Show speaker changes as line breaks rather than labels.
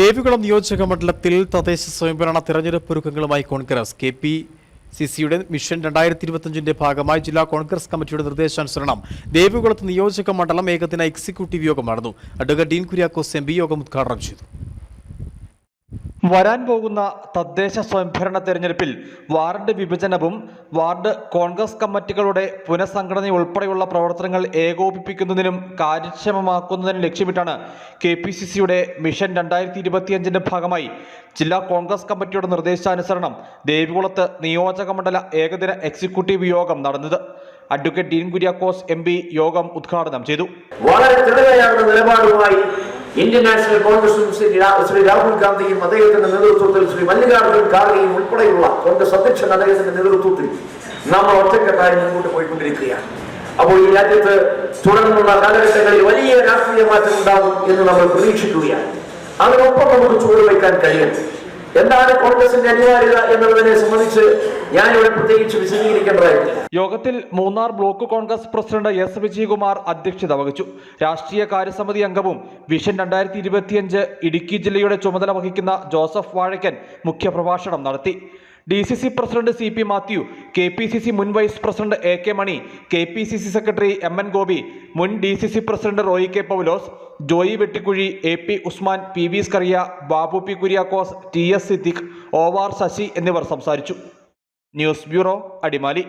ദേവികുളം നിയോജക മണ്ഡലത്തിൽ തദ്ദേശ സ്വയംഭരണ തെരഞ്ഞെടുപ്പ് ഒരുക്കങ്ങളുമായി കോൺഗ്രസ്. കെ പി സി സിയുടെ മിഷൻ രണ്ടായിരത്തി ഇരുപത്തിയഞ്ചിന്റെ ഭാഗമായി ജില്ലാ കോൺഗ്രസ് കമ്മിറ്റിയുടെ നിർദ്ദേശാനുസരണം ദേവികുളത്ത് നിയോജക മണ്ഡലം ഏകദിന എക്സിക്യൂട്ടീവ് യോഗം നടന്നു. അഡ്വക്കേറ്റ് ഡീൻ കുര്യാക്കോസ് എം യോഗം ഉദ്ഘാടനം ചെയ്തു.
വരാൻ പോകുന്ന തദ്ദേശ സ്വയംഭരണ തെരഞ്ഞെടുപ്പിൽ വാർഡ് വിഭജനവും വാർഡ് കോൺഗ്രസ് കമ്മിറ്റികളുടെ പുനഃസംഘടന ഉൾപ്പെടെയുള്ള പ്രവർത്തനങ്ങൾ ഏകോപിപ്പിക്കുന്നതിനും കാര്യക്ഷമമാക്കുന്നതിനും ലക്ഷ്യമിട്ടാണ് കെ പി സി സിയുടെ മിഷൻ രണ്ടായിരത്തി ഇരുപത്തിയഞ്ചിന്റെ ഭാഗമായി ജില്ലാ കോൺഗ്രസ് കമ്മിറ്റിയുടെ നിർദ്ദേശാനുസരണം ദേവികുളത്ത് നിയോജക മണ്ഡല ഏകദിന എക്സിക്യൂട്ടീവ് യോഗം നടന്നത്. അഡ്വക്കേറ്റ് ഡീൻ കുര്യാക്കോസ് എം യോഗം ഉദ്ഘാടനം ചെയ്തു.
വളരെ നിലപാടുമായി ഇന്ത്യൻ നാഷണൽ കോൺഗ്രസും ശ്രീ രാഹുൽ ഗാന്ധിയും അദ്ദേഹത്തിന്റെ നേതൃത്വത്തിൽ ശ്രീ മല്ലികാർജുൻ ഖാർഗെയും ഉൾപ്പെടെയുള്ള കോൺഗ്രസ് അധ്യക്ഷൻ അദ്ദേഹത്തിന്റെ നേതൃത്വത്തിൽ നമ്മൾ ഒറ്റക്കെട്ടായി മുന്നോട്ട് പോയിക്കൊണ്ടിരിക്കുകയാണ്. അപ്പോൾ ഈ രാജ്യത്ത് തുടർന്നുള്ള കാലഘട്ടങ്ങളിൽ വലിയ രാഷ്ട്രീയ മാറ്റം ഉണ്ടാകും എന്ന് നമ്മൾ പ്രതീക്ഷിക്കുകയാണ്. അതിനൊപ്പം നമുക്ക് ചുവടുവയ്ക്കാൻ കഴിയണം. എന്താണ് കോൺഗ്രസിന്റെ അനിവാര്യത എന്നുള്ളതിനെ സംബന്ധിച്ച് ഞാനിവിടെ പ്രത്യേകിച്ച് വിശദീകരിക്കേണ്ടതായിട്ടില്ല
യോഗത്തിൽ Munnar block Congress president S Vijayakumar അധ്യക്ഷത വഹിച്ചു. രാഷ്ട്രീയ കാര്യസമിതി അംഗവും വിഷൻ രണ്ടായിരത്തി ഇരുപത്തിയഞ്ച് ഇടുക്കി ജില്ലയുടെ ചുമതല വഹിക്കുന്ന ജോസഫ് വാഴക്കൻ മുഖ്യപ്രഭാഷണം നടത്തി. D C C president C P Mathew K P C C മുൻ vice president A K Mani K P C C secretary M N Gopi മുൻ D C C president Roy K Paulose Joy Vettikuzhi A P Usman P V Scaria Babu P Kuriakose T S Siddique O R Sasi എന്നിവർ സംസാരിച്ചു. News bureau Adimali.